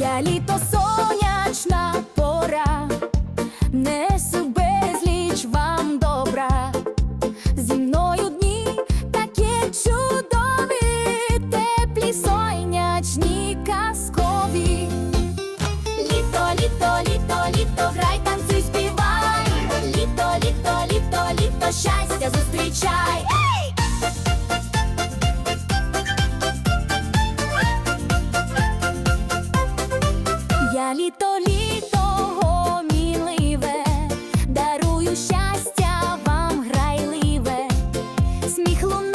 Я літо сонячна пора, несу безліч вам добра. Зі мною дні такі чудові, теплі сонячні казкові. Літо, літо, літо, літо, грай, танцюй, співай. Літо, літо, літо, літо, щастя зустрічай. Літо, літо гоміливе, дарую щастя вам грайливе, сміх лунає,